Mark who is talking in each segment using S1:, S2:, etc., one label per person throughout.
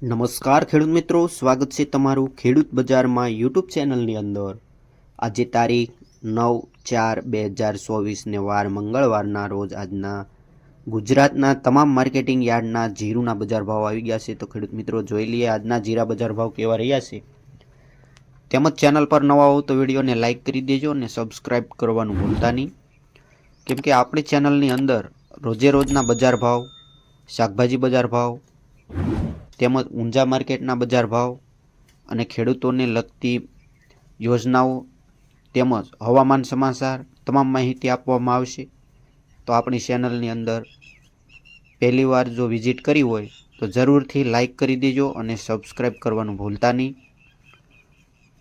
S1: નમસ્કાર ખેડૂત મિત્રો, સ્વાગત છે તમારું ખેડૂત બજારમાં યુટ્યુબ ચેનલની અંદર. આજે તારીખ નવ ચાર બે હજાર ચોવીસને વાર મંગળવારના રોજ આજના ગુજરાતના તમામ માર્કેટિંગ યાર્ડના જીરુના બજાર ભાવ આવી ગયા છે. તો ખેડૂત મિત્રો, જોઈ લઈએ આજના જીરા બજાર ભાવ કેવા રહ્યા છે. તેમજ ચેનલ પર નવા હો તો વિડીયોને લાઇક કરી દેજો અને સબસ્ક્રાઈબ કરવાનું ભૂલતા નહીં. કેમ કે આપણી ચેનલની અંદર રોજે રોજના બજાર ભાવ, શાકભાજી બજાર ભાવ તેમજ ઊંઝા માર્કેટના બજાર ભાવ અને ખેડૂતોને લગતી યોજનાઓ તેમજ હવામાન સમાચાર તમામ માહિતી આપવામાં આવશે. તો આપણી ચેનલની અંદર પહેલીવાર જો વિઝિટ કરી હોય, તો જરૂરથી લાઈક કરી દેજો અને સબસ્ક્રાઈબ કરવાનું ભૂલતા નહીં.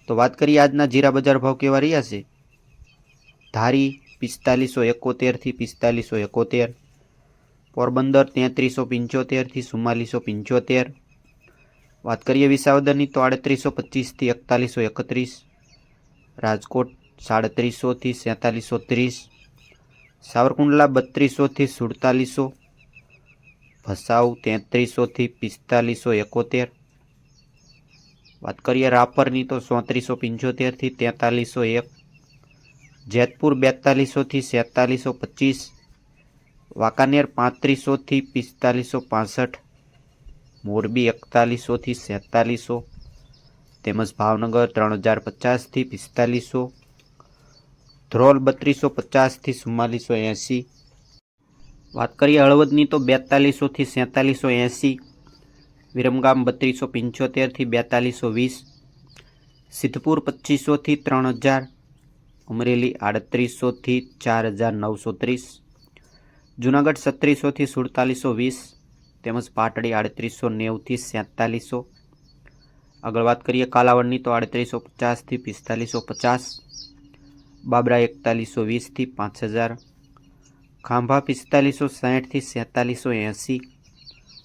S1: તો વાત કરીએ આજના જીરા બજાર ભાવ કેવા રહ્યા છે? ધારી પિસ્તાલીસો એકોતેરથી પિસ્તાલીસો એકોતેર, પોરબંદર તેત્રીસો પંચોતેરથી ચુમ્માલીસો પંચોતેર વાત કરીએ વિસાવદરની, તો આડત્રીસો પચીસથી એકતાલીસો એકત્રીસ. રાજકોટ સાડત્રીસોથી સેતાલીસો ત્રીસ. સાવરકુંડલા બત્રીસોથી સુડતાલીસો. ભસાઉ તેત્રીસોથી પિસ્તાલીસો એકોતેર. વાત કરીએ રાપરની, તો ચોત્રીસો પંચોતેરથી તેતાલીસો એક. જેતપુર બેતાલીસોથી સેતાલીસો પચીસ. વાંકાનેર પાંત્રીસોથી પિસ્તાલીસો પાસઠ. મોરબી એકતાલીસોથી સેતાલીસો, તેમજ ભાવનગર ત્રણ હજાર પચાસથી પિસ્તાલીસો, ધ્રોલ બત્રીસો પચાસથી ચુમ્માલીસો એંસી વાત કરીએ હળવદની તો બેતાલીસોથી સેતાલીસો એંસી વિરમગામ બત્રીસો પંચોતેરથી બેતાલીસો વીસ, સિદ્ધપુર પચીસોથી ત્રણ હજાર, અમરેલી આડત્રીસોથી ચાર હજાર નવસો ત્રીસ, જુનાગઢ સત્રીસોથી સુડતાલીસો વીસ તેમજ પાટડી આડત્રીસો નેવુંથી સેતાલીસો. આગળ વાત કરીએ કાલાવડની, તો આડત્રીસો પચાસથી પિસ્તાલીસો પચાસ. બાબરા એકતાલીસો વીસથી પાંચ હજાર. ખાંભા પિસ્તાલીસો સાહીઠથી સેતાલીસો એંસી.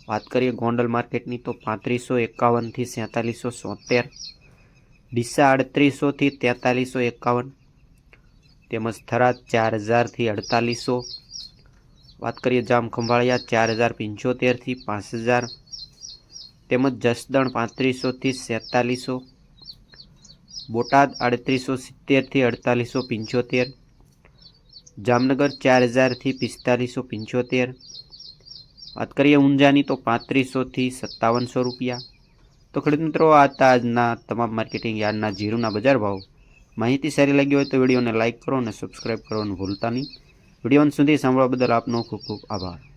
S1: વાત કરીએ ગોંડલ માર્કેટની, તો પાંત્રીસો એકાવનથી સેતાલીસો સોતેર. ડીસા આડત્રીસોથી તેતાલીસો એકાવન. તેમજ થરાદ ચાર હજારથી અડતાલીસો. વાત કરીએ જામ ખંભાળિયા, ચાર હજાર પંચોતેરથી પાંચ હજાર. તેમજ જસદણ પાંત્રીસોથી સેતાલીસો. બોટાદ આડત્રીસો સિત્તેરથી અડતાલીસો પંચોતેર. જામનગર ચાર હજારથી પિસ્તાલીસો પંચોતેર. વાત કરીએ ઊંઝાની તો પાંત્રીસોથી સત્તાવનસો રૂપિયા. તો ખેડૂત મિત્રો, આ હતા આજના તમામ માર્કેટિંગ યાર્ડના જીરુના બજાર ભાવ. માહિતી સારી લાગી હોય તો વિડીયોને લાઇક કરો અને સબસ્ક્રાઇબ કરવાનું ભૂલતા નહીં. વીડિયો સુધી સાંભળવા બદલ આપનો ખૂબ ખૂબ આભાર.